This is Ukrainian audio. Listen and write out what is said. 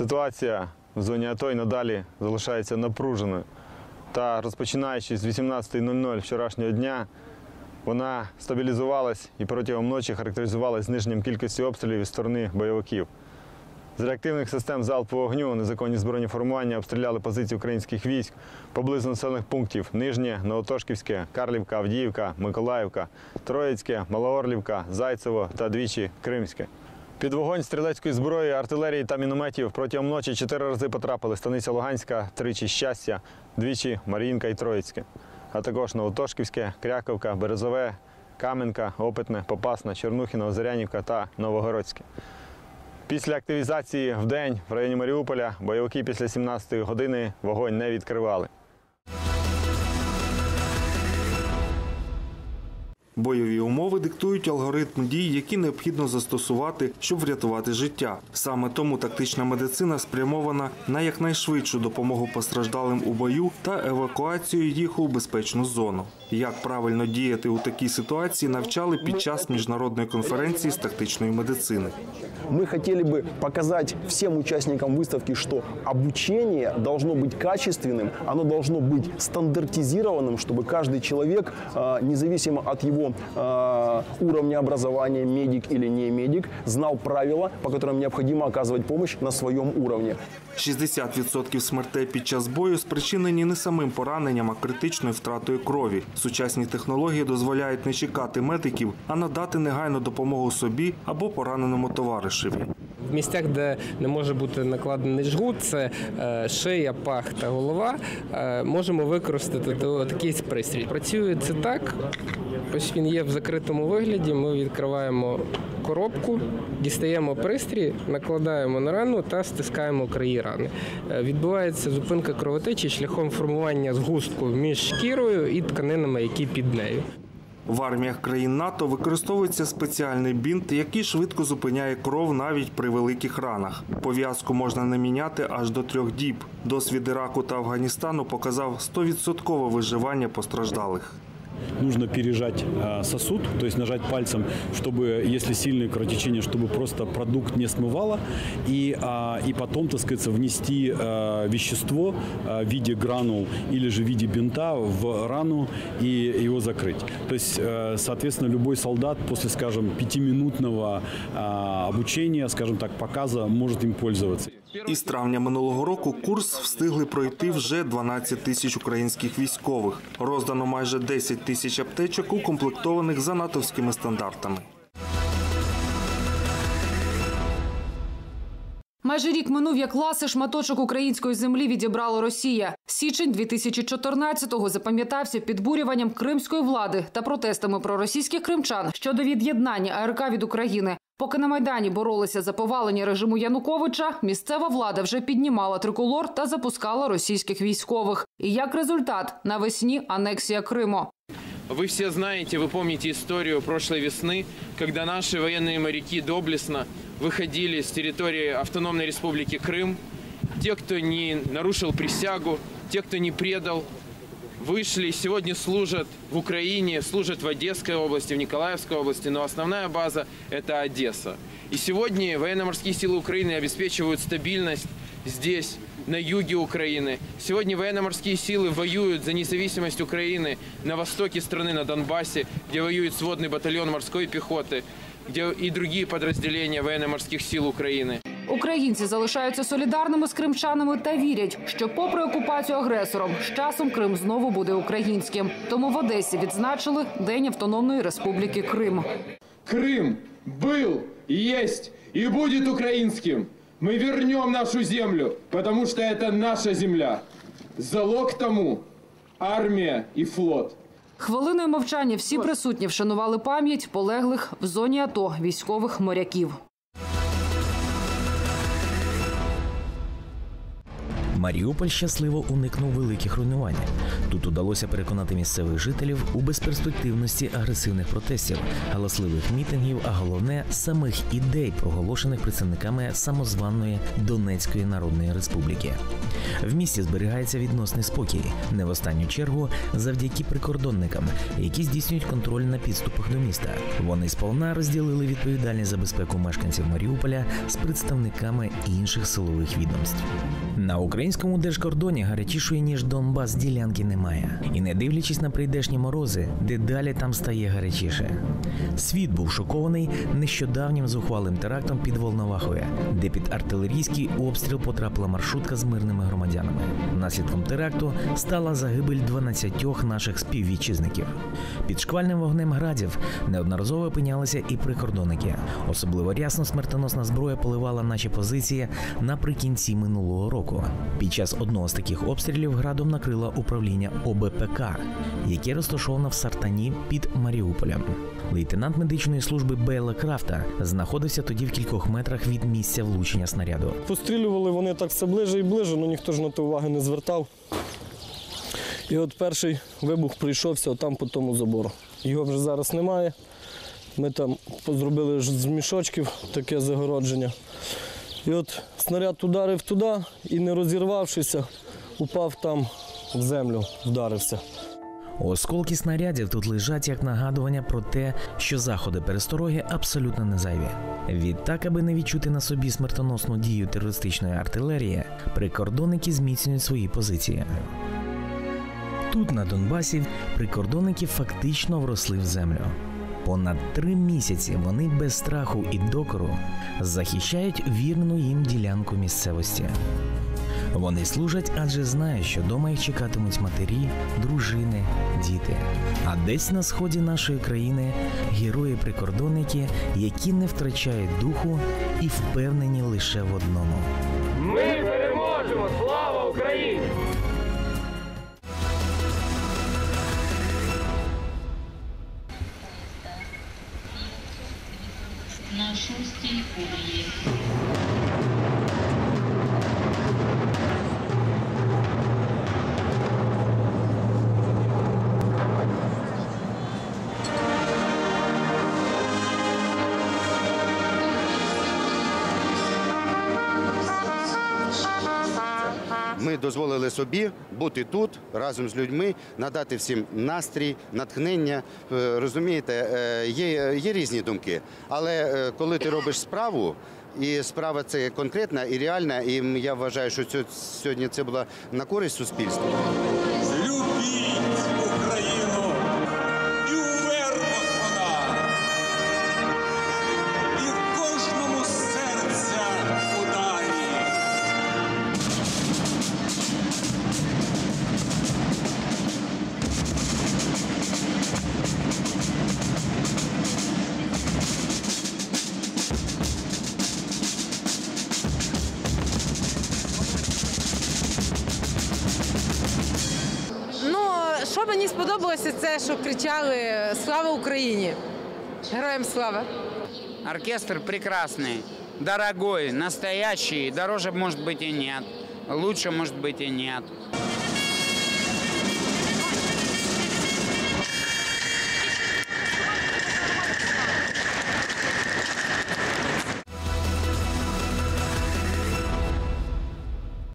Ситуація в зоні АТО й надалі залишається напруженою. Та розпочинаючи з 18.00 вчорашнього дня, вона стабілізувалась і протягом ночі характеризувалась зниженням кількості обстрілів із сторони бойовиків. З реактивних систем залпового вогню незаконні збройні формування обстріляли позиції українських військ поблизу населених пунктів Нижнє, Новотошківське, Карлівка, Авдіївка, Миколаївка, Троїцьке, Малоорлівка, Зайцево та двічі Кримське. Під вогонь стрілецької зброї, артилерії та мінометів протягом ночі чотири рази потрапили станиця Луганська, тричі щастя, двічі Маріїнка і Троїцьке, а також Новотошківське, Кряковка, Березове, Каменка, Опитне, Попасна, Чернухіна, Озерянівка та Новогородське. Після активізації в день в районі Маріуполя бойовики після 17-ї години вогонь не відкривали. Бойові умови диктують алгоритм дій, які необхідно застосувати, щоб врятувати життя. Саме тому тактична медицина спрямована на якнайшвидшу допомогу постраждалим у бою та евакуацію їх у безпечну зону. Як правильно діяти у такій ситуації, навчали під час міжнародної конференції з тактичної медицини. Мы хотели бы показать всем участникам выставки, что обучение должно быть качественным, оно должно быть стандартизированным, чтобы каждый человек, э, независимо от его э, уровня образования, медик или не медик, знал правила, по которым необходимо оказывать помощь на своем уровне. 60% смертей під час бою спричинені не самим пораненням, а критичною втратою крові. Сучасні технології дозволяють не чекати медиків, а надати негайну допомогу собі або пораненому товаришеві. В місцях, де не може бути накладений жгут, це е, шия, пах та голова. е, Можемо використати такий пристрій. Працює це так. Ось він є в закритому вигляді. Ми відкриваємо коробку, дістаємо пристрій, накладаємо на рану та стискаємо краї рани. Е, Відбувається зупинка кровотечі шляхом формування згустку між шкірою і тканинами, які під нею. В арміях країн НАТО використовується спеціальний бінт, який швидко зупиняє кров навіть при великих ранах. Пов'язку можна не міняти аж до трьох діб. Досвід Іраку та Афганістану показав 100% виживання постраждалих. Нужно пережать э, сосуд, то есть нажать пальцем, чтобы, если сильное кровотечение, чтобы просто продукт не смывало, и, а, и потом, так сказать, внести э, вещество в виде гранул или же в виде бинта в рану и его закрыть. То есть, э, соответственно, любой солдат после, скажем, пятиминутного обучения, скажем так, показа может им пользоваться. Із травня минулого року курс встигли пройти вже 12 тисяч українських військових. Роздано майже 10 тисяч аптечок, укомплектованих за натовськими стандартами. Майже рік минув, як ласи шматочок української землі відібрала Росія. Січень 2014-го запам'ятався підбурюванням кримської влади та протестами проросійських кримчан щодо від'єднання АРК від України. Поки на майдані боролися за повалення режиму Януковича, місцева влада вже піднімала триколор та запускала російських військових. І як результат навесні анексія Криму. Вы все знаете, вы помните историю прошлой весны, когда наши военные моряки доблестно выходили с территории автономной республики Крым. Те, кто не нарушил присягу, те, кто не предал, вышли сегодня служат в Украине, служат в Одесской области, в Николаевской области, но основная база – это Одесса. И сегодня военно-морские силы Украины обеспечивают стабильность здесь, на юге Украины. Сегодня военно-морские силы воюют за независимость Украины на востоке страны, на Донбассе, где воюет сводный батальон морской пехоты, где и другие подразделения военно-морских сил Украины. Українці залишаються солідарними з кримчанами та вірять, що, попри окупацію агресором, з часом Крим знову буде українським. Тому в Одесі відзначили День Автономної Республіки Крим. Крым был, есть и будет украинским. Мы вернем нашу землю, потому что это наша земля. Залог тому – армия и флот. Хвилиною мовчання всі присутні вшанували пам'ять полеглих в зоні АТО військових моряків. Маріуполь щасливо уникнув великих руйнувань. Тут удалося переконати місцевих жителів у безперспективності агресивних протестів, галасливих мітингів, а головне самих ідей, проголошених представниками самозваної Донецької Народної Республіки. В місті зберігається відносний спокій, не в останню чергу завдяки прикордонникам, які здійснюють контроль на підступах до міста. Вони сповна розділили відповідальність за безпеку мешканців Маріуполя з представниками інших силових відомств. На українському держкордоні гарячішої ніж Донбас ділянки немає, і не дивлячись на прийдешні морози, дедалі там стає гарячіше. Світ був шокований нещодавнім зухвалим терактом під Волновахою, де під артилерійський обстріл потрапила маршрутка з мирними громадянами. Наслідком теракту стала загибель 12 наших співвітчизників. Під шквальним вогнем градів неодноразово опинялися і прикордонники. Особливо рясно смертоносна зброя поливала наші позиції наприкінці минулого року. Під час одного з таких обстрілів градом накрило управління ОБПК, яке розташоване в Сартані під Маріуполем. Лейтенант медичної служби Бейла Крафта знаходився тоді в кількох метрах від місця влучення снаряду. Пострілювали вони так все ближе і ближе, але ніхто ж на то уваги не звертав. І от перший вибух прийшовся там по тому забору. Його вже зараз немає. Ми там зробили з мішочків таке загородження. І от снаряд ударив туди і, не розірвавшися, упав там в землю, вдарився. Осколки снарядів тут лежать як нагадування про те, що заходи перестороги абсолютно не зайві. Відтак, аби не відчути на собі смертоносну дію терористичної артилерії, прикордонники зміцнюють свої позиції. Тут, на Донбасі, прикордонники фактично вросли в землю. Понад три місяці вони без страху і докору захищають вірну їм ділянку місцевості. Вони служать, адже знають, що дома їх чекатимуть матері, дружини, діти. А десь на сході нашої країни герої-прикордонники, які не втрачають духу і впевнені лише в одному. Шостій колії. Ми дозволили собі бути тут разом з людьми, надати всім настрій, натхнення. Е, Розумієте, е, є, є різні думки. Але е, коли ти робиш справу, і справа це конкретна і реальна, і я вважаю, що сьогодні це була на користь суспільству. що мені сподобалося, це що кричали Слава Україні! Героям слава! Оркестр прекрасный, дорогой, настоящий. Дороже, может быть, и нет. Лучше, может быть, и нет.